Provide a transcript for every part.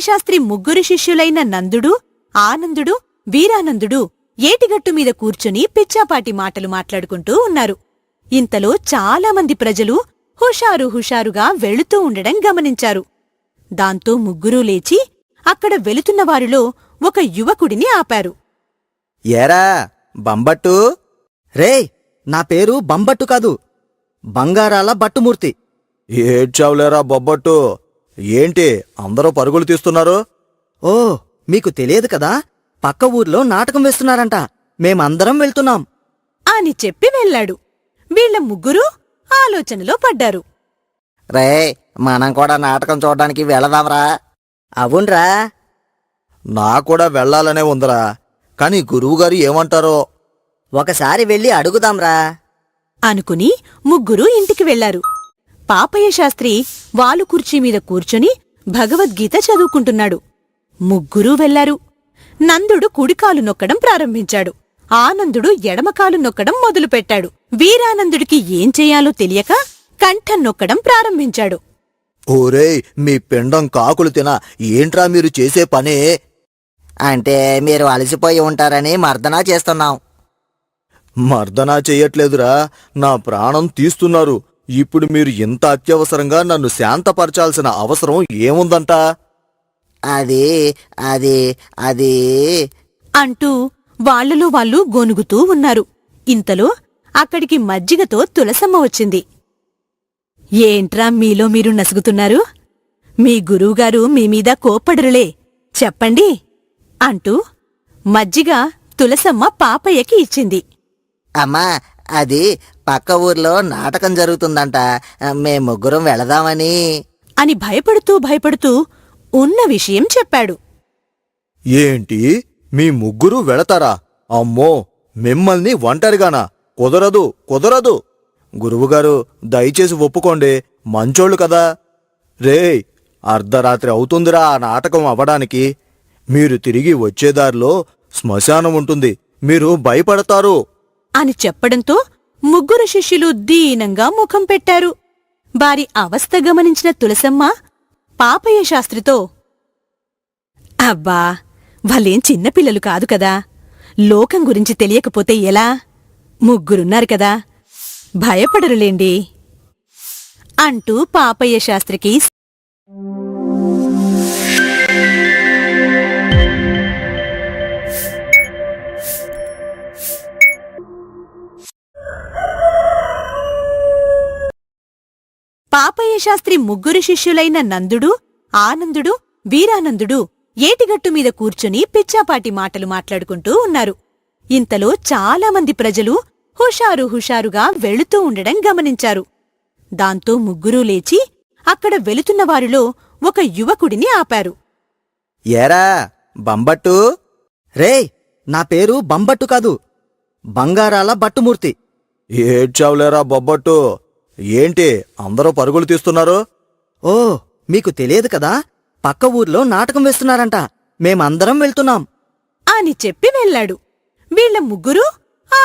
శాస్త్రి ముగ్గురు శిష్యులైన నందుడు ఆనందుడు వీరానందుడు ఏటిగట్టు మీద కూర్చుని పిచ్చాపాటి మాటలు మాట్లాడుకుంటూ ఉన్నారు. ఇంతలో చాలామంది ప్రజలు హుషారు హుషారుగా వెళుతూ ఉండడం గమనించారు. దాంతో ముగ్గురూ లేచి అక్కడ వెళుతున్న వారిలో ఒక యువకుడిని ఆపారు. ఏరా బంబట్టు? రేయ్ నా పేరు బంబట్టు కాదు బంగారాల బట్టుమూర్తి. ఏడ్చావులేరా బొబ్బట్టు? ఏంటి అందరూ పరుగులు తీస్తున్నారు? ఓ మీకు తెలియదు కదా? పక్క ఊర్లో నాటకం వేస్తున్నారంట. మేమందరం వెళ్తున్నాం. అని చెప్పి వెళ్ళాడు. వీళ్ళ ముగ్గురూ ఆలోచనలో పడ్డారు. రే మనం కూడా నాటకం చూడడానికి వెళదాంరా. అవునరా. నా కూడా వెళ్ళాలనే ఉందిరా. కానీ గురువుగారు ఏమంటారో? ఒకసారి వెళ్ళి అడుగుదాంరా. అనుకుని ముగ్గురూ ఇంటికి వెళ్ళారు పాపయ్య శాస్త్రి వాలు కుర్చీ మీద కూర్చొని భగవద్గీత చదువుకుంటున్నాడు. ముగ్గురూ వెళ్ళారు. నందుడు కుడికాలు నొక్కడం ప్రారంభించాడు. ఆనందుడు ఎడమకాలు నొక్కడం మొదలుపెట్టాడు. వీరానందుడికి ఏం చెయ్యాలో తెలియక కంఠం నొక్కడం ప్రారంభించాడు. ఓరేయ్ మీ పిండం కాకులు తిన ఏంట్రా మీరు చేసే పనే? అంటే మీరు అలసిపోయి ఉంటారని మర్దనా చేస్తున్నాం. మర్దనా చెయ్యట్లేదురా నా ప్రాణం తీస్తున్నారు. ఇప్పుడు మీరు ఇంత అత్యవసరంగా నన్ను శాంతపరచాల్సిన అవసరం ఏముందంట? అది అది అది. అంటూ వాళ్ళలో వాళ్ళు గొనుగుతూ ఉన్నారు. ఇంతలో అక్కడికి మజ్జిగతో తులసమ్మ వచ్చింది. ఏంట్రా మీలో మీరు నసుగుతున్నారు? మీ గురువుగారు మీ మీద కోప్పడరులే. చెప్పండి అంటూ మజ్జిగ తులసమ్మ పాపయ్యకి ఇచ్చింది. అమ్మా అది పక్క ఊర్లో నాటకం జరుగుతుందంట. మేం ముగ్గురం వెళదామని. అని భయపడుతూ భయపడుతూ ఉన్న విషయం చెప్పాడు. ఏంటి? మీ ముగ్గురు వెళతారా? అమ్మో మిమ్మల్ని ఒంటరిగానా? కుదరదు కుదరదు. గురువుగారు దయచేసి ఒప్పుకోండి. మంచోళ్ళు కదా. రేయ్ అర్ధరాత్రి అవుతుందిరా ఆ నాటకం అవ్వడానికి. మీరు తిరిగి వచ్చేదారిలో శ్మశానం ఉంటుంది. మీరు భయపడతారు. అని చెప్పడంతో ముగ్గురు శిష్యులు దీనంగా ముఖం పెట్టారు. వారి అవస్థ గమనించిన తులసమ్మ పాపయ్య శాస్త్రితో అబ్బా వాళ్ళేం చిన్నపిల్లలు కాదు కదా. లోకం గురించి తెలియకపోతే ఎలా? ముగ్గురున్నారు కదా. భయపడరులేండి. అంటూ పాపయ్య శాస్త్రికి పాపయ్య శాస్త్రి ముగ్గురు శిష్యులైన నందుడు ఆనందుడు వీరానందుడు ఏటిగట్టు మీద కూర్చుని పిచ్చాపాటి మాటలు మాట్లాడుకుంటూ ఉన్నారు. ఇంతలో చాలామంది ప్రజలు హుషారు హుషారుగా వెళుతూ ఉండడం గమనించారు. దాంతో ముగ్గురూ లేచి అక్కడ వెళుతున్న వారిలో ఒక యువకుడిని ఆపారు. ఏరా బంబట్టు? రేయ్ నా పేరు బంబట్టు కాదు బంగారాల బట్టుమూర్తి. ఏడ్చావులేరా బొబ్బట్టు? ఏంటి అందరూ పరుగులు తీస్తున్నారు? ఓ మీకు తెలియదు కదా? పక్క ఊర్లో నాటకం వేస్తున్నారంట. మేమందరం వెళ్తున్నాం. అని చెప్పి వెళ్ళాడు. వీళ్ళ ముగ్గురూ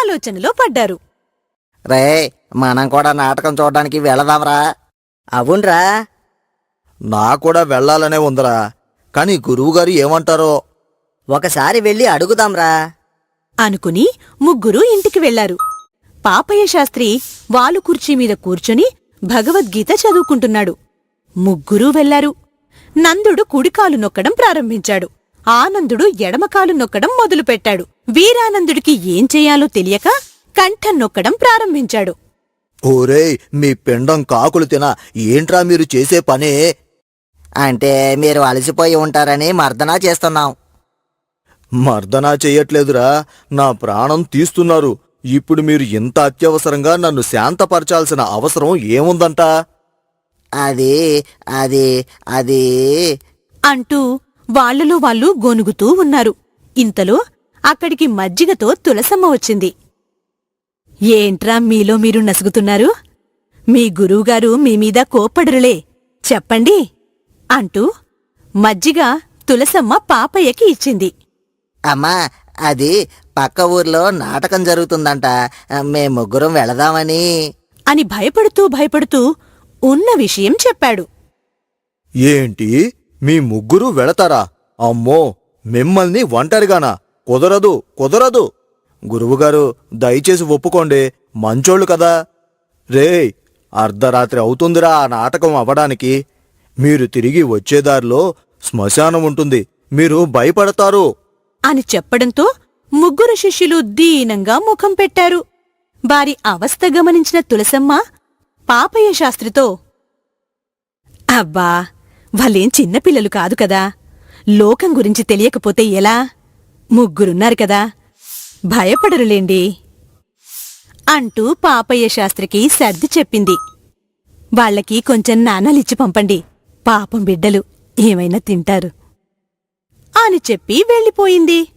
ఆలోచనలో పడ్డారు. రే మనం కూడా నాటకం చూడడానికి వెళదాంరా. అవునరా. నా కూడా వెళ్ళాలనే ఉందిరా. కానీ గురువుగారు ఏమంటారో? ఒకసారి వెళ్ళి అడుగుదాంరా. అనుకుని ముగ్గురూ ఇంటికి వెళ్ళారు పాపయ్య శాస్త్రి వాలు కుర్చీ మీద కూర్చొని భగవద్గీత చదువుకుంటున్నాడు. ముగ్గురూ వెళ్ళారు. నందుడు కుడికాలు నొక్కడం ప్రారంభించాడు. ఆనందుడు ఎడమకాలు నొక్కడం మొదలుపెట్టాడు. వీరానందుడికి ఏం చెయ్యాలో తెలియక కంఠం నొక్కడం ప్రారంభించాడు. ఓరేయ్ మీ పిండం కాకులు తిన ఏంట్రా మీరు చేసే పనే? అంటే మీరు అలసిపోయి ఉంటారని మర్దనా చేస్తున్నాం. మర్దనా చెయ్యట్లేదురా నా ప్రాణం తీస్తున్నారు. ఇప్పుడు మీరు ఇంత అత్యవసరంగా నన్ను శాంతపరచాల్సిన అవసరం ఏముందంట? అది అది అది. అంటూ వాళ్ళలో వాళ్ళు గొనుగుతూ ఉన్నారు. ఇంతలో అక్కడికి మజ్జిగతో తులసమ్మ వచ్చింది. ఏంట్రా మీలో మీరు నసుగుతున్నారు? మీ గురువుగారు మీ మీద కోప్పడరులే. చెప్పండి అంటూ మజ్జిగ తులసమ్మ పాపయ్యకి ఇచ్చింది. అమ్మా అది పక్క ఊర్లో నాటకం జరుగుతుందంట. మేం ముగ్గురం వెళదామని. అని భయపడుతూ భయపడుతూ ఉన్న విషయం చెప్పాడు. ఏంటి? మీ ముగ్గురు వెళతారా? అమ్మో మిమ్మల్ని ఒంటరిగానా? కుదరదు కుదరదు. గురువుగారు దయచేసి ఒప్పుకోండి. మంచోళ్ళు కదా. రేయ్ అర్ధరాత్రి అవుతుందిరా ఆ నాటకం అవ్వడానికి. మీరు తిరిగి వచ్చేదారిలో శ్మశానం ఉంటుంది. మీరు భయపడతారు. అని చెప్పడంతో ముగ్గురు శిష్యులు దీనంగా ముఖం పెట్టారు. వారి అవస్థ గమనించిన తులసమ్మ పాపయ్య శాస్త్రితో అబ్బా వాళ్ళేం చిన్నపిల్లలు కాదు కదా. లోకం గురించి తెలియకపోతే ఎలా? ముగ్గురున్నారు కదా. భయపడరులేండి. అంటూ పాపయ్య శాస్త్రికి సర్ది చెప్పింది. వాళ్ళకి కొంచెం నాణాలిచ్చి పంపండి. పాపం బిడ్డలు ఏమైనా తింటారు. అని చెప్పి వెళ్ళిపోయింది.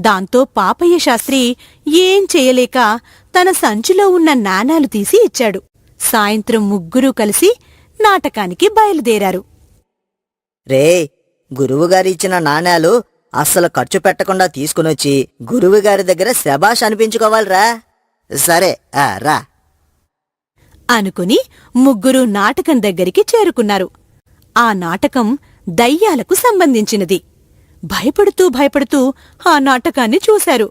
దాంతో పాపయ్య శాస్త్రి ఏం చెయ్యలేక తన సంచిలో ఉన్న నాణాలు తీసి ఇచ్చాడు. సాయంత్రం ముగ్గురూ కలిసి నాటకానికి బయలుదేరారు. రే గురువుగారు ఇచ్చిన నాణేలు అస్సలు ఖర్చు పెట్టకుండా తీసుకునొచ్చి గురువుగారి దగ్గర శబాష్ అనిపించుకోవాలిరా. సరే ఆ, రా. అనుకుని ముగ్గురు నాటకం దగ్గరికి చేరుకున్నారు. ఆ నాటకం దయ్యాలకు సంబంధించినది. భయపడుతూ భయపడుతూ ఆ నాటకాన్ని చూశారు.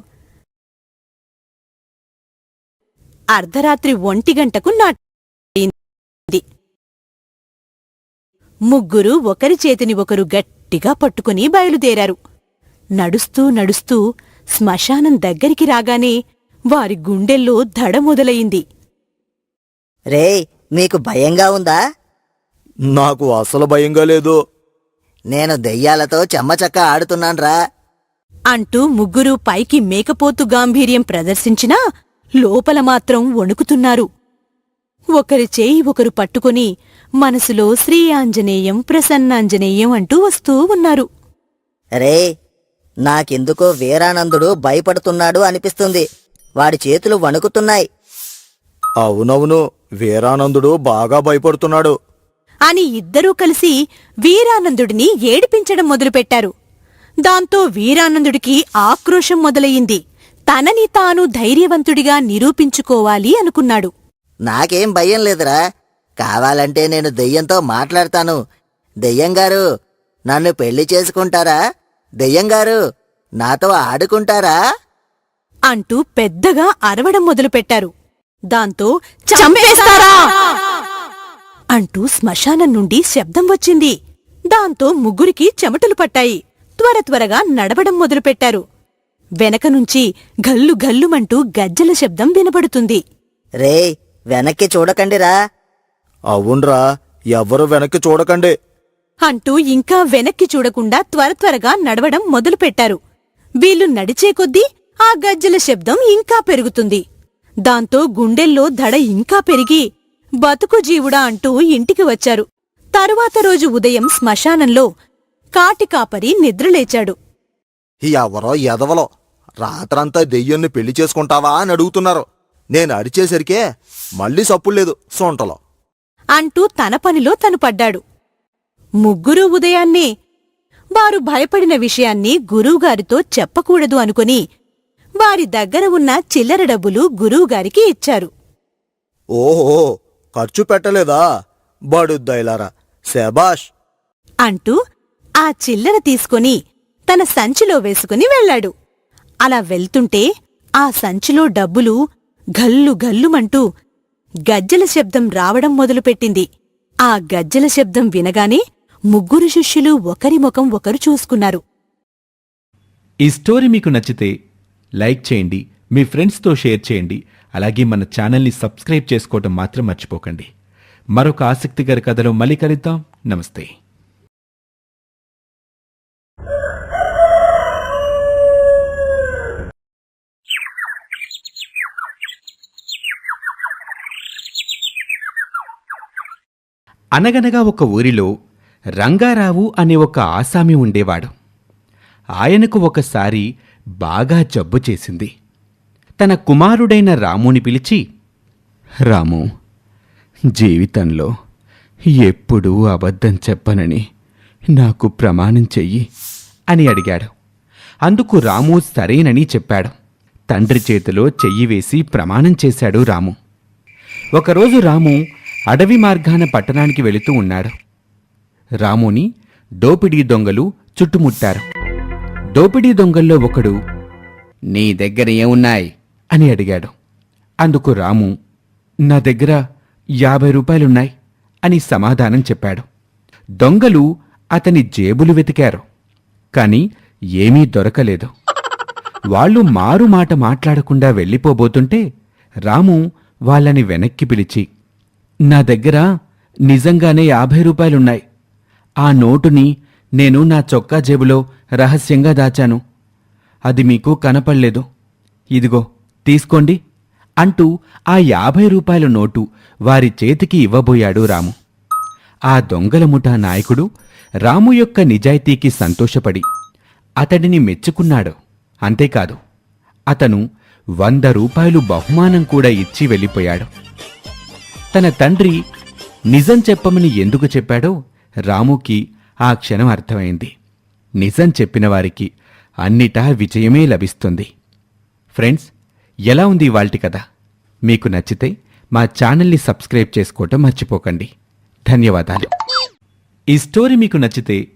అర్ధరాత్రి ఒంటి గంటకు నాటింది. ముగ్గురు ఒకరి చేతిని ఒకరు గట్టిగా పట్టుకుని బయలుదేరారు. నడుస్తూ నడుస్తూ శ్మశానం దగ్గరికి రాగానే వారి గుండెల్లో దడ మొదలయింది రే మీకు భయంగా ఉందా? నాకు అసలు భయంగా లేదు. నేను దెయ్యాలతో చెమ్మచక్క ఆడుతున్నాన్రా. అంటూ ముగ్గురు పైకి మేకపోతు గాంభీర్యం ప్రదర్శించినా లోపల మాత్రం వణుకుతున్నారు. ఒకరి చేయి ఒకరు పట్టుకుని మనసులో శ్రీ ఆంజనేయం ప్రసన్నాంజనేయం అంటూ వస్తూ ఉన్నారు. రే నాకెందుకో వీరానందుడు భయపడుతున్నాడు అనిపిస్తుంది. వాడి చేతులు వణుకుతున్నాయి. అవునవును వీరానందుడు బాగా భయపడుతున్నాడు. అని ఇద్దరూ కలిసి వీరానందుడిని ఏడిపించడం మొదలుపెట్టారు. దాంతో వీరానందుడికి ఆక్రోశం మొదలయింది తనని తాను ధైర్యవంతుడిగా నిరూపించుకోవాలి అనుకున్నాడు. నాకేం భయం లేదురా. కావాలంటే నేను దెయ్యంతో మాట్లాడతాను. దెయ్యంగారు నన్ను పెళ్ళి చేసుకుంటారా? దెయ్యంగారు నాతో ఆడుకుంటారా? అంటూ పెద్దగా అరవడం మొదలుపెట్టారు. దాంతో చంపేస్తారా? అంటూ శ్మశానం నుండి శబ్దం వచ్చింది. దాంతో ముగ్గురికి చెమటలు పట్టాయి. త్వర త్వరగా నడవడం మొదలుపెట్టారు. వెనక నుంచి గల్లు గల్లుమంటూ గజ్జల శబ్దం వినబడుతుంది. రే వెనక్కి చూడకండిరా. అవునరా ఎవరు వెనక్కి చూడకండి. అంటూ ఇంకా వెనక్కి చూడకుండా త్వర త్వరగా నడవడం మొదలుపెట్టారు. వీళ్ళు నడిచే కొద్దీ ఆ గజ్జల శబ్దం ఇంకా పెరుగుతుంది. దాంతో గుండెల్లో దడ ఇంకా పెరిగి బతుకు జీవుడా అంటూ ఇంటికి వచ్చారు. తరువాత రోజు ఉదయం శ్మశానంలో కాటి కాపరి నిద్రలేచాడు. ఎవరో ఎదవలో రాత్రంతా దెయ్యాన్ని పెళ్ళి చేసుకుంటావా? అని అడుగుతున్నారు. నేను అరిచేసరికే మళ్ళీ సప్పులేదు సొంటలో. అంటూ తన పనిలో తను పడ్డాడు. ముగ్గురూ ఉదయాన్నే వారు భయపడిన విషయాన్ని గురువుగారితో చెప్పకూడదు అనుకుని వారి దగ్గర ఉన్న చిల్లర డబ్బులు గురువుగారికి ఇచ్చారు. ఓహో! ఖర్చు పెట్టలేదా? బడుద్దైలారా శబాష్ అంటూ ఆ చిల్లర తీసుకొని తన సంచిలో వేసుకుని వెళ్ళాడు. అలా వెళ్తుంటే ఆ సంచిలో డబ్బులు గల్లు గల్లుమంటూ గజ్జల శబ్దం రావడం మొదలుపెట్టింది. ఆ గజ్జల శబ్దం వినగానే ముగ్గురు శిష్యులు ఒకరి ముఖం ఒకరు చూసుకున్నారు. ఈ స్టోరీ మీకు నచ్చితే లైక్ చేయండి మీ ఫ్రెండ్స్తో షేర్ చేయండి అలాగే మన ఛానల్ని సబ్స్క్రైబ్ చేసుకోవటం మాత్రం మర్చిపోకండి. మరొక ఆసక్తికర కథలో మళ్ళీ కలుద్దాం. నమస్తే. అనగనగా ఒక ఊరిలో రంగారావు అనే ఒక ఆసామి ఉండేవాడు. ఆయనకు ఒకసారి బాగా జబ్బు చేసింది. తన కుమారుడైన రాముని పిలిచి రాము జీవితంలో ఎప్పుడూ అబద్ధం చెప్పనని నాకు ప్రమాణం చెయ్యి అని అడిగాడు. అందుకు రాము సరేనని చెప్పాడు. తండ్రి చేతిలో చెయ్యి వేసి ప్రమాణం చేశాడు రాము. ఒకరోజు రాము అడవి మార్గాన పట్టణానికి వెళుతూ ఉన్నాడు. రాముని దోపిడీ దొంగలు చుట్టుముట్టారు. దోపిడీ దొంగల్లో ఒకడు నీ దగ్గర ఏమున్నాయి? అని అడిగాడు. అందుకు రాము నా దగ్గర యాభై రూపాయలున్నాయి అని సమాధానం చెప్పాడు. దొంగలు అతని జేబులు వెతికారు కాని ఏమీ దొరకలేదు. వాళ్ళు మారు మాట మాట్లాడకుండా వెళ్ళిపోబోతుంటే రాము వాళ్ళని వెనక్కి పిలిచి నా దగ్గర నిజంగానే యాభై రూపాయలున్నాయి. ఆ నోటుని నేను నా చొక్కా జేబులో రహస్యంగా దాచాను. అది మీకు కనపడలేదు. ఇదిగో తీసుకోండి అంటూ ఆ యాభై రూపాయల నోటు వారి చేతికి ఇవ్వబోయాడు రాము. ఆ దొంగల ముఠా నాయకుడు రాము యొక్క నిజాయితీకి సంతోషపడి అతడిని మెచ్చుకున్నాడు. అంతేకాదు అతను వంద రూపాయలు బహుమానం కూడా ఇచ్చి వెళ్ళిపోయాడు. తన తండ్రి నిజం చెప్పమని ఎందుకు చెప్పాడో రాముకి ఆ క్షణం అర్థమైంది. నిజం చెప్పిన వారికి అన్నిటా విజయమే లభిస్తుంది. ఫ్రెండ్స్ ఎలా ఉంది ఇవాల్టి కథ? మీకు నచ్చితే మా ఛానల్ని సబ్స్క్రైబ్ చేసుకోవటం మర్చిపోకండి. ధన్యవాదాలు. ఈ స్టోరీ మీకు నచ్చితే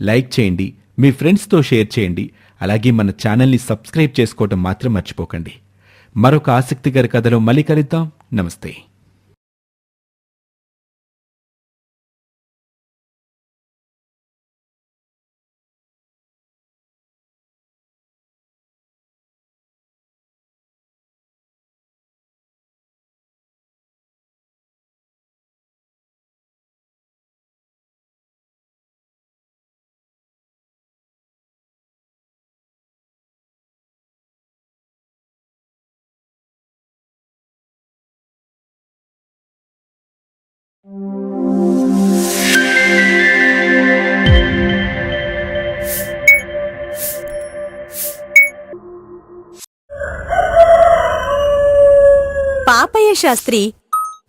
లైక్ చేయండి మీ ఫ్రెండ్స్తో షేర్ చేయండి అలాగే మన ఛానల్ని సబ్స్క్రైబ్ చేసుకోవటం మాత్రం మర్చిపోకండి. మరొక ఆసక్తికర కథలో మళ్ళీ కలుద్దాం. నమస్తే. శాస్త్రి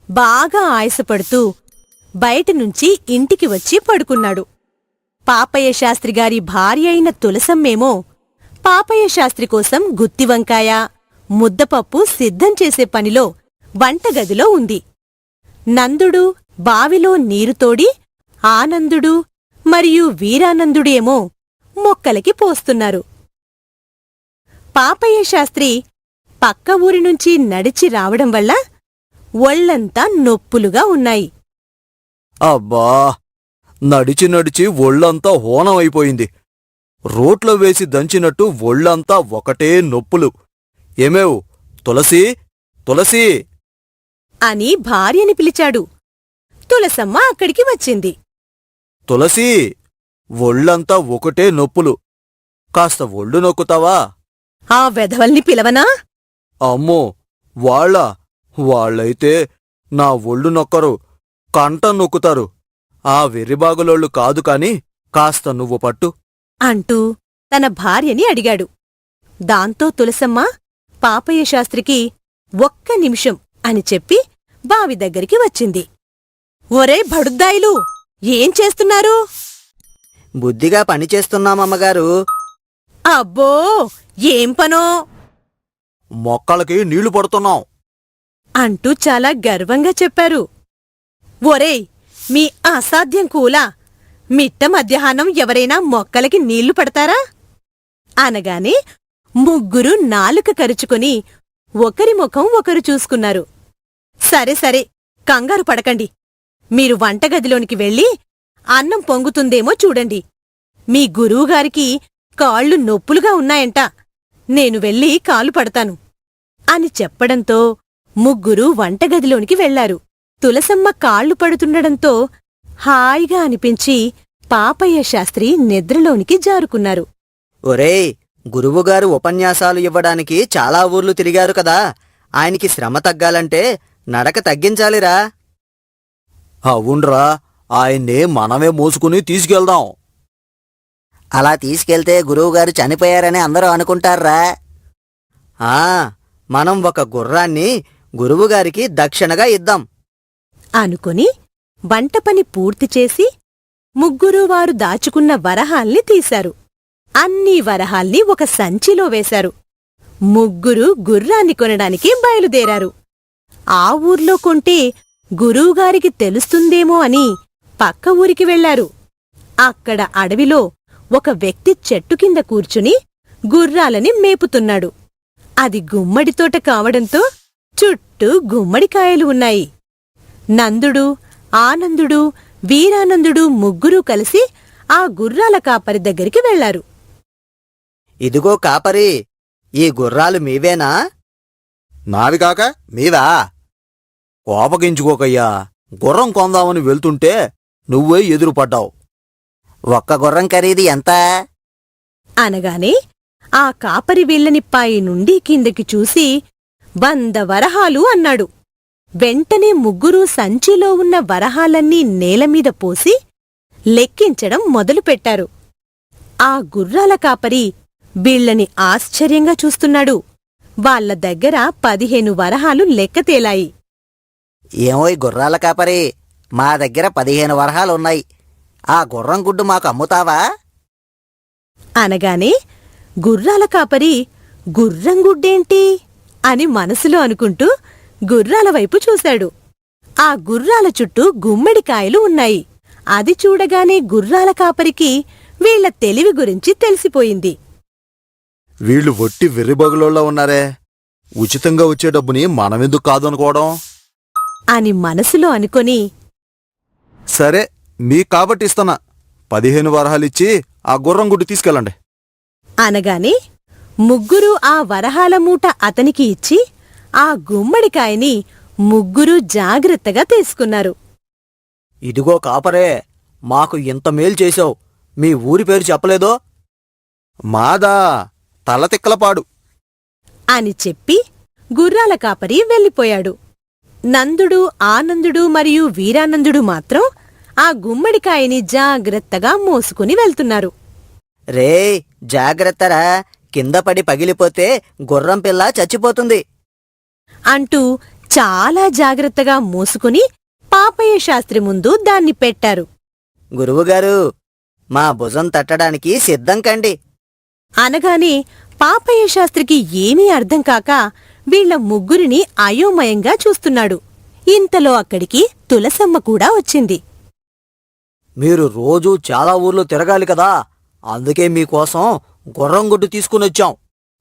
బాగా ఆయాసపడుతూ బయట నుంచి ఇంటికి వచ్చి పడుకున్నాడు. పాపయ్య శాస్త్రి గారి భార్య అయిన తులసమ్మేమో పాపయ్య శాస్త్రి కోసం గుత్తి వంకాయ ముద్దపప్పు సిద్ధం చేసే పనిలో వంటగదిలో ఉంది. నందుడు బావిలో నీరు తోడి ఆనందుడు మరియు వీరానందుడేమో మొక్కలకి పోస్తున్నారు. పాపయ్య శాస్త్రి పక్క ఊరి నుంచి నడిచి రావడం వల్ల ఒళ్ళంతా నొప్పులుగా ఉన్నాయి. అబ్బా! నడిచి నడిచి ఒళ్ళంతా హోనం అయిపోయింది రోట్లో వేసి దంచినట్టు ఒళ్ళంతా ఒకటే నొప్పులు. ఏమేవ్? తులసి? తులసి! అని భార్యని పిలిచాడు. తులసమ్మ అక్కడికి వచ్చింది. తులసి! ఒళ్ళంతా ఒకటే నొప్పులు. కాస్త ఒళ్ళు నొక్కుతావా? ఆ వెధవల్ని పిలవనా? అమ్మో! వాళ్ళ వాళ్ళైతే నా ఒళ్ళు నొక్కరు కంట నొక్కుతారు. ఆ వెర్రిబాగులోళ్ళు కాదు కాని కాస్త నువ్వు పట్టు. అంటూ తన భార్యని అడిగాడు. దాంతో తులసమ్మ పాపయ్య శాస్త్రికి ఒక్క నిమిషం అని చెప్పి బావి దగ్గరికి వచ్చింది. ఒరే బడుద్దాయిలు ఏం చేస్తున్నారు? బుద్ధిగా పని చేస్తున్నామమ్మగారు అబ్బో ఏం పనో? మొక్కలకి నీళ్ళు పడుతున్నాం. అంటూ చాలా గర్వంగా చెప్పారు. ఒరేయ్ మీ అసాధ్యం కూలా? మిట్ట మధ్యాహ్నం ఎవరైనా మొక్కలకి నీళ్ళు పడతారా? అనగానే ముగ్గురు నాలుక కరుచుకుని ఒకరి ముఖం ఒకరు చూసుకున్నారు. సరే సరే కంగారు పడకండి. మీరు వంటగదిలోనికి వెళ్ళి అన్నం పొంగుతుందేమో చూడండి. మీ గురువుగారికి కాళ్ళు నొప్పులుగా ఉన్నాయంట. నేను వెళ్ళి కాలు పడతాను. అని చెప్పడంతో ముగ్గురు వంటగదిలోనికి వెళ్ళారు. తులసమ్మ కాళ్ళు పడుతుండడంతో హాయిగా అనిపించి పాపయ్య శాస్త్రి నిద్రలోనికి జారుకున్నారు. ఒరేయ్ గురువుగారు ఉపన్యాసాలు ఇవ్వడానికి చాలా ఊర్లు తిరిగారు కదా. ఆయనకి శ్రమ తగ్గాలంటే నడక తగ్గించాలిరా. అవునరా ఆయన్నే మనమే మోసుకుని తీసుకెళ్దాం. అలా తీసుకెళ్తే గురువుగారు చనిపోయారని అందరూ అనుకుంటారా? ఆ మనం ఒక గుర్రాన్ని గురువుగారికి దక్షిణగా ఇద్దాం. అనుకుని వంట పని పూర్తి చేసి ముగ్గురు వారు దాచుకున్న వరహాల్ని తీశారు. అన్ని వరహాల్ని ఒక సంచిలో వేశారు. ముగ్గురు గుర్రాన్ని కొనడానికి బయలుదేరారు. ఆ ఊర్లో కొంటే గురువుగారికి తెలుస్తుందేమో అని పక్క ఊరికి వెళ్ళారు. అక్కడ అడవిలో ఒక వ్యక్తి చెట్టు కింద కూర్చుని గుర్రాలని మేపుతున్నాడు. అది గుమ్మడి తోట కావడంతో చుట్టూ గుమ్మడికాయలు ఉన్నాయి. నందుడు ఆనందుడు వీరానందుడు ముగ్గురూ కలిసి ఆ గుర్రాల కాపరి దగ్గరికి వెళ్ళారు ఇదిగో కాపరి ఈ గుర్రాలు మీవేనా? నావి కాక మీవా? కోపగించుకోకయ్యా గుర్రం కొందామని వెళ్తుంటే నువ్వే ఎదురుపడ్డావు. ఒక్క గుర్రం ఖరీదు ఎంత? అనగానే ఆ కాపరి వీళ్ళని పై నుండి కిందకి చూసి వంద వరహాలు అన్నాడు. వెంటనే ముగ్గురూ సంచిలో ఉన్న వరహాలన్నీ నేలమీద పోసి లెక్కించడం మొదలుపెట్టారు. ఆ గుర్రాల కాపరి వీళ్ళని ఆశ్చర్యంగా చూస్తున్నాడు. వాళ్ళ దగ్గర పదిహేను వరహాలు లెక్క తేలాయి. ఏమోయ్ గుర్రాల కాపరి మా దగ్గర పదిహేను వరహాలున్నాయి ఆ గుర్రం గుడ్డు మాకు అమ్ముతావా? అనగానే గుర్రాల కాపరి గుర్రం గుడ్డేంటి? అని మనసులో అనుకుంటూ గుర్రాల వైపు చూశాడు. ఆ గుర్రాల చుట్టూ గుమ్మడికాయలు ఉన్నాయి. అది చూడగానే గుర్రాల కాపరికి వీళ్ళ తెలివి గురించి తెలిసిపోయింది. వీళ్ళు వట్టి వెర్రిబగులోళ్ళ ఉన్నారే. ఉచితంగా వచ్చే డబ్బుని మనమెందుకు కాదనుకోవడం? అని మనసులో అనుకొని సరే మీకు కాబట్టి ఇస్తానా పదిహేను వరహాలిచ్చి ఆ గుర్రం గుడ్డు తీసుకెళ్ళండి. అనగానే ముగ్గురు ఆ వరహాల మూట అతనికి ఇచ్చి ఆ గుమ్మడికాయని ముగ్గురూ జాగ్రత్తగా తీసుకున్నారు. ఇదిగో కాపరే మాకు ఇంత మేలు చేశావు. మీ ఊరి పేరు చెప్పలేదో? మాదా తల తిక్కలపాడు. అని చెప్పి గుర్రాల కాపరి వెళ్ళిపోయాడు. నందుడు ఆనందుడు మరియు వీరానందుడు మాత్రం ఆ గుమ్మడికాయని జాగ్రత్తగా మోసుకుని వెళ్తున్నారు. రే జాగ్రత్తరా. కింద పడి పగిలిపోతే గుర్రం పిల్ల చచ్చిపోతుంది. అంటూ చాలా జాగ్రత్తగా మోసుకుని పాపయ్య శాస్త్రి ముందు దాన్ని పెట్టారు. గురువుగారు మా భుజం తట్టడానికి సిద్ధం కండి. అనగానే పాపయ్య శాస్త్రికి ఏమీ అర్థం కాక వీళ్ళ ముగ్గురిని అయోమయంగా చూస్తున్నాడు. ఇంతలో అక్కడికి తులసమ్మ కూడా వచ్చింది. మీరు రోజూ చాలా ఊర్లు తిరగాలి కదా అందుకే మీకోసం గుర్రం గుడ్డు తీసుకుని వచ్చాం.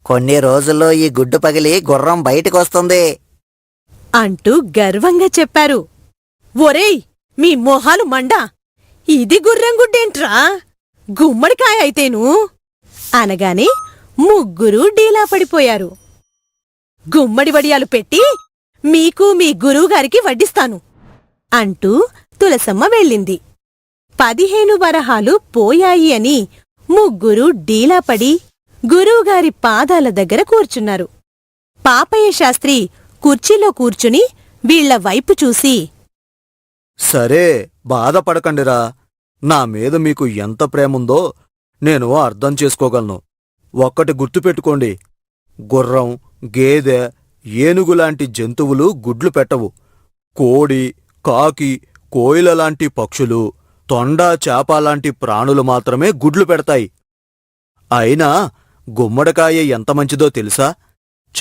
కొన్ని రోజుల్లో ఈ గుడ్డు పగిలి గుర్రం బయటకొస్తుంది. అంటూ గర్వంగా చెప్పారు. ఒరేయ్ మీ మొహాలు మండా. ఇది గుర్రం గుడ్డేంట్రా? గుమ్మడికాయ అయితేను? అనగానే ముగ్గురూ డీలా పడిపోయారు. గుమ్మడి వడియాలు పెట్టి మీకు మీ గురువుగారికి వడ్డిస్తాను అంటూ తులసమ్మ వెళ్ళింది. పదిహేను వరహాలు పోయాయి అని ముగ్గురు డీలాపడి గురువుగారి పాదాల దగ్గర కూర్చున్నారు. పాపయ్య శాస్త్రి కుర్చీలో కూర్చుని వీళ్ళ వైపు చూసి సరే బాధపడకండిరా. నా మీద మీకు ఎంత ప్రేముందో నేను అర్థం చేసుకోగలను. ఒక్కటి గుర్తుపెట్టుకోండి గుర్రం గేదె ఏనుగులాంటి జంతువులు గుడ్లు పెట్టవు. కోడి కాకి కోయిల లాంటి పక్షులు తొండ చేప లాంటి ప్రాణులు మాత్రమే గుడ్లు పెడతాయి. అయినా గుమ్మడికాయ ఎంత మంచిదో తెలుసా?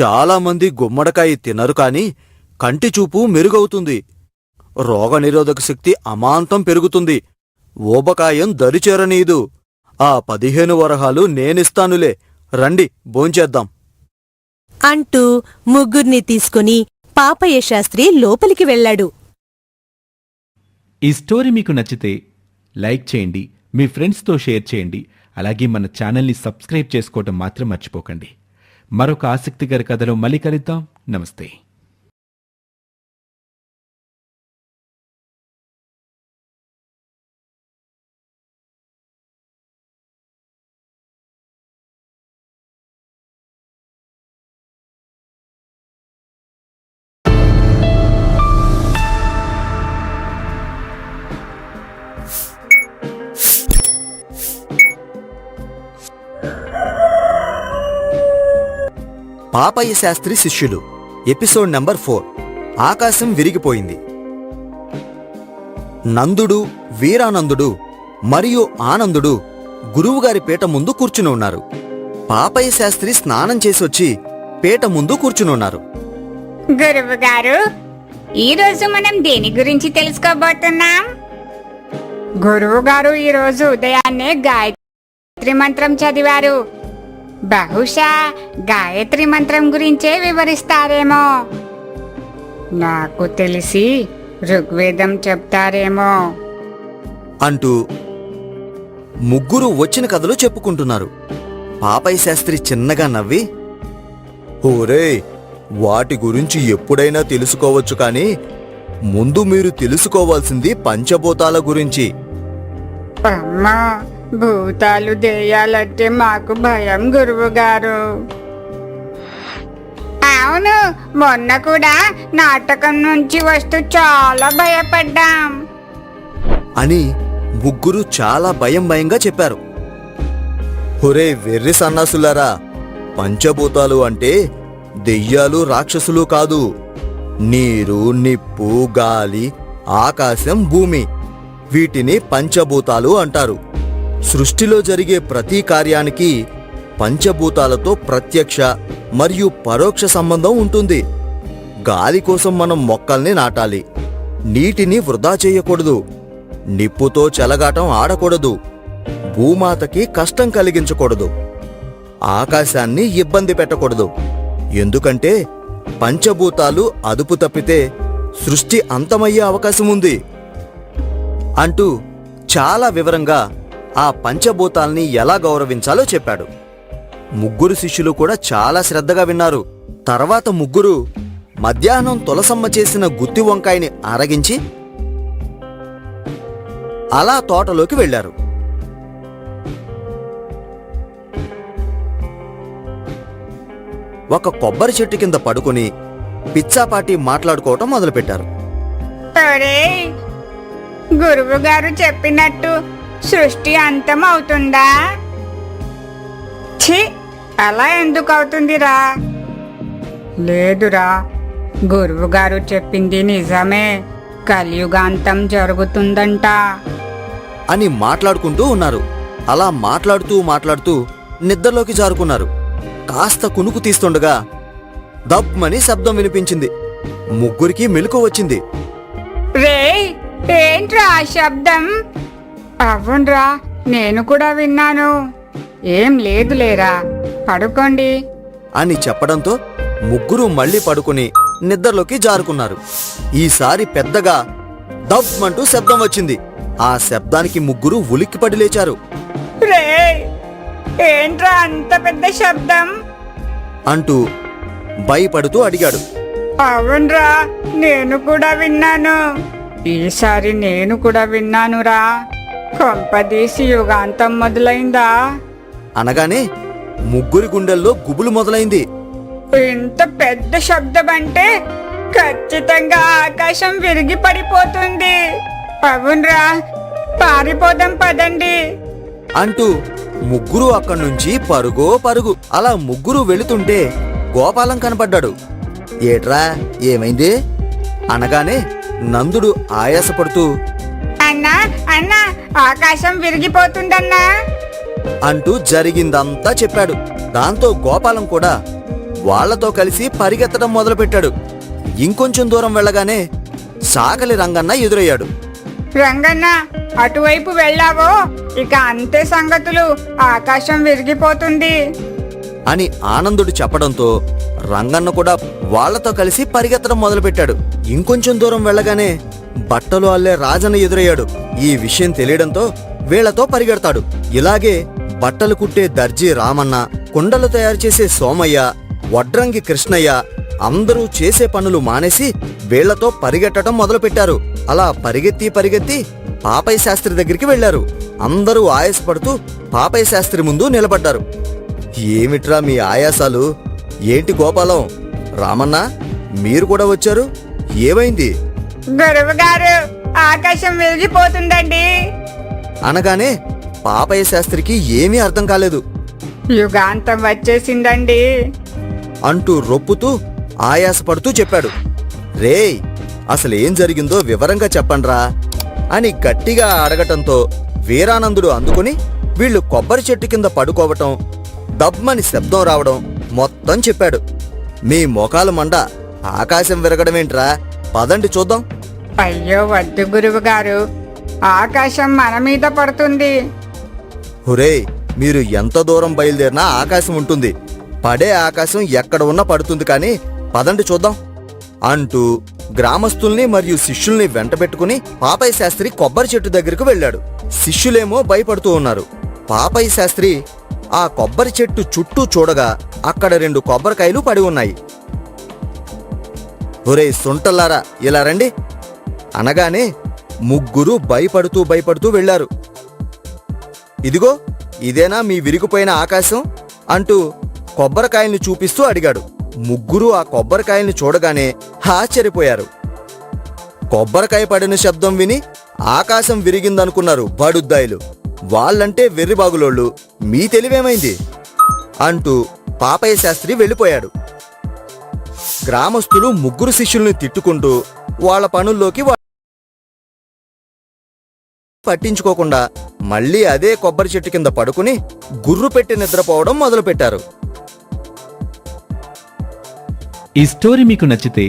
చాలామంది గుమ్మడికాయ తినరు కాని కంటి చూపు మెరుగవుతుంది. రోగనిరోధక శక్తి అమాంతం పెరుగుతుంది. ఊబకాయం దరిచేరనీదు. ఆ పదిహేను వరహాలు నేనిస్తానులే. రండి భోంచేద్దాం. అంటూ ముగ్గుర్ని తీసుకుని పాపయ్య శాస్త్రి లోపలికి వెళ్ళాడు. ఈ స్టోరీ మీకు నచ్చితే లైక్ చేయండి మీ ఫ్రెండ్స్తో షేర్ చేయండి అలాగే మన ఛానల్ని సబ్స్క్రైబ్ చేసుకోవటం మాత్రం మర్చిపోకండి. మరొక ఆసక్తికర కథలో మళ్ళీ కలుద్దాం. నమస్తే. పాపయ్య శాస్త్రి శిష్యులు. Episode number four. ఆకాశం విరిగిపోయింది. నందుడు వీరానందుడు మరియు ఆనందుడు గురువుగారి పీట ముందు కూర్చుని ఉన్నారు. పాపయ్య శాస్త్రి స్నానం చేసొచ్చి పీట ముందు కూర్చుని ఉన్నారు. గురువు గారు ఈ రోజు మనం దేని గురించి తెలుసుకోబోతున్నాం? గురువు గారు ఈరోజు ఉదయాన్నే గాయత్రి మంత్రం చదివారు. బహుశా గాయత్రి మంత్రం గురించే వివరిస్తారేమో. నాకు తెలిసి ఋగ్వేదం చెప్తారేమో. అంటూ ముగ్గురు వచ్చిన కథలు చెప్పుకుంటున్నారు. పాపయ్య శాస్త్రి చిన్నగా నవ్వి ఓరే వాటి గురించి ఎప్పుడైనా తెలుసుకోవచ్చు కానీ ముందు మీరు తెలుసుకోవాల్సింది పంచభూతాల గురించి. అమ్మా భూతాలు దెయ్యాలంటే మాకు భయం గురువు గారు. అవును మొన్న కూడా నాటకం నుంచి వస్తూ చాలా భయపడ్డాం. అని ముగ్గురు చాలా భయం భయంగా చెప్పారు. ఒరే వెర్రి సన్నాసులారా పంచభూతాలు అంటే దెయ్యాలు రాక్షసులు కాదు. నీరు నిప్పు గాలి ఆకాశం భూమి. వీటిని పంచభూతాలు అంటారు. సృష్టిలో జరిగే ప్రతి కార్యానికి పంచభూతాలతో ప్రత్యక్ష మరియు పరోక్ష సంబంధం ఉంటుంది. గాలి కోసం మనం మొక్కల్ని నాటాలి. నీటిని వృధా చేయకూడదు. నిప్పుతో చెలగాటం ఆడకూడదు. భూమాతకి కష్టం కలిగించకూడదు. ఆకాశాన్ని ఇబ్బంది పెట్టకూడదు. ఎందుకంటే పంచభూతాలు అదుపు తప్పితే సృష్టి అంతమయ్యే అవకాశం ఉంది అంటూ చాలా వివరంగా ఆ పంచభూతాల్ని ఎలా గౌరవించాలో చెప్పాడు. ముగ్గురు శిష్యులు కూడా చాలా శ్రద్ధగా విన్నారు. తర్వాత ముగ్గురు మధ్యాహ్నం తులసమ్మ చేసిన గుత్తి వంకాయని అరగించి అలా తోటలోకి వెళ్ళారు ఒక కొబ్బరి చెట్టు కింద పడుకుని పిచ్చాపాటి మాట్లాడుకోవటం మొదలుపెట్టారు. గురువు గారు చెప్పినట్టు సృష్టి అంతం అవుతుందా ఛీ అలా ఎందుకు అవుతుందిరా లేదురా గురువు గారు చెప్పింది నిజమే. కలియుగాంతం జరుగుతుందంట. అని మాట్లాడుకుంటూ ఉన్నారు. అలా మాట్లాడుతూ మాట్లాడుతూ నిద్రలోకి జారుకున్నారు. కాస్త కునుకు తీస్తుండగా దబ్మని శబ్దం వినిపించింది. ముగ్గురికి మెలకు వచ్చింది. రేయ్ ఏంట్రా ఆ శబ్దం? అవునరా నేను కూడా విన్నాను. ఏం లేదులేరా పడుకోండి. అని చెప్పడంతో ముగ్గురు మళ్ళీ పడుకుని నిద్రలోకి జారుకున్నారు. ఈసారి పెద్దగా దబ్మంటూ శబ్దం వచ్చింది. ఆ శబ్దానికి ముగ్గురు ఉలిక్కిపడి లేచారు. ఏంట్రా అంత పెద్ద శబ్దం? అంటూ భయపడుతూ అడిగాడు. అవునరా నేను కూడా విన్నాను. ఈసారి నేను కూడా విన్నానురా. కొంపదీసి యుగాంతం మొదలైందా? అనగానే ముగ్గురి గుండెల్లో గుబులు మొదలైంది. ఇంత పెద్ద శబ్దం అంటే ఖచ్చితంగా ఆకాశం విరిగి పడిపోతుంది. అవునరా పారిపోదాం పదండి. అంటూ ముగ్గురు అక్కడి నుంచి పరుగో పరుగు అలా ముగ్గురు వెళుతుంటే గోపాలం కనపడ్డాడు. ఏట్రా ఏమైంది? అనగానే నందుడు ఆయాసపడుతూ అన్నా అన్నా ఆకాశం విరిగిపోతుందన్నా. అంటూ జరిగిందంతా చెప్పాడు. దాంతో గోపాలం కూడా వాళ్ళతో కలిసి పరిగెత్తడం మొదలుపెట్టాడు. ఇంకొంచెం దూరం వెళ్ళగానే సాకలి రంగన్న ఎదురయ్యాడు. రంగన్న అటువైపు వెళ్ళావో? ఇక అంతే సంగతులు. ఆకాశం విరిగిపోతుంది. అని ఆనందుడు చెప్పడంతో రంగన్న కూడా వాళ్ళతో కలిసి పరిగెత్తడం మొదలుపెట్టాడు. ఇంకొంచెం దూరం వెళ్ళగానే బట్టలు అల్లే రాజన్న ఎదురయ్యాడు. ఈ విషయం తెలియడంతో వీళ్ళతో పరిగెడతాడు. ఇలాగే బట్టలు కుట్టే దర్జీ రామన్న కుండలు తయారు చేసే సోమయ్య వడ్రంగి కృష్ణయ్య అందరూ చేసే పనులు మానేసి వీళ్ళతో పరిగెట్టడం మొదలుపెట్టారు. అలా పరిగెత్తి పరిగెత్తి పాపయ్య శాస్త్రి దగ్గరికి వెళ్ళారు అందరూ ఆయాసపడుతూ పాపయ్య శాస్త్రి ముందు నిలబడ్డారు. ఏమిట్రా మీ ఆయాసాలు? ఏంటి గోపాలం? రామన్న మీరు కూడా వచ్చారు? ఏమైంది? గురువు గారు ఆకాశం విరిగిపోతుందండి అనగానే పాపయ్య శాస్త్రికి ఏమీ అర్థం కాలేదు. యుగాంతం వచ్చేసిందండి. అంటూ రొప్పుతూ ఆయాసపడుతూ చెప్పాడు. రేయ్ అసలేం జరిగిందో వివరంగా చెప్పండ్రా అని గట్టిగా అడగటంతో వీరానందుడు అందుకుని వీళ్ళు కొబ్బరి చెట్టు కింద పడుకోవటం దబ్మని శబ్దం రావడం మొత్తం చెప్పాడు. మీ మొఖాలు మండ ఆకాశం విరగడమేంట్రా? పదండి చూద్దాం. అయ్యో వద్దు గురువు గారు ఆకాశం మన మీద పడుతుంది. హురే మీరు ఎంత దూరం బయలుదేరినా ఆకాశం ఉంటుంది. పడే ఆకాశం ఎక్కడ ఉన్నా పడుతుంది కానీ పదండి చూద్దాం. అంటూ గ్రామస్తుల్ని మరియు శిష్యుల్ని వెంటబెట్టుకుని పాపయ్య శాస్త్రి కొబ్బరి చెట్టు దగ్గరకు వెళ్ళాడు. శిష్యులేమో భయపడుతూ ఉన్నారు. పాపయ్య శాస్త్రి ఆ కొబ్బరి చెట్టు చుట్టూ చూడగా అక్కడ రెండు కొబ్బరికాయలు పడి ఉన్నాయి. ఒరే సుంటల్లారా ఇలా రండి. అనగానే ముగ్గురు భయపడుతూ భయపడుతూ వెళ్ళారు. ఇదిగో ఇదేనా మీ విరిగిపోయిన ఆకాశం? అంటూ కొబ్బరికాయల్ని చూపిస్తూ అడిగాడు. ముగ్గురు ఆ కొబ్బరికాయల్ని చూడగానే ఆశ్చర్యపోయారు. కొబ్బరికాయ పడిన శబ్దం విని ఆకాశం విరిగిందనుకున్నారు బడుద్దాయిలు. వాళ్ళంటే వెర్రిబాగులోళ్ళు మీ తెలివేమైంది? అంటూ పాపయ్య శాస్త్రి వెళ్ళిపోయాడు. గ్రామస్తులు ముగ్గురు శిష్యుల్ని తిట్టుకుంటూ వాళ్ళ పనుల్లోకి పట్టించుకోకుండా మళ్ళీ అదే కొబ్బరి చెట్టు కింద పడుకుని గుర్రు పెట్టి నిద్రపోవడం మొదలుపెట్టారు. ఈ స్టోరీ మీకు నచ్చితే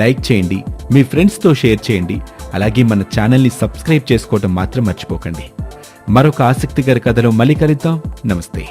లైక్ చేయండి మీ ఫ్రెండ్స్తో షేర్ చేయండి అలాగే మన ఛానల్ని సబ్స్క్రైబ్ చేసుకోవడం మాత్రం మర్చిపోకండి. మరొక ఆసక్తికర కథలో మళ్ళీ కలుద్దాం. నమస్తే.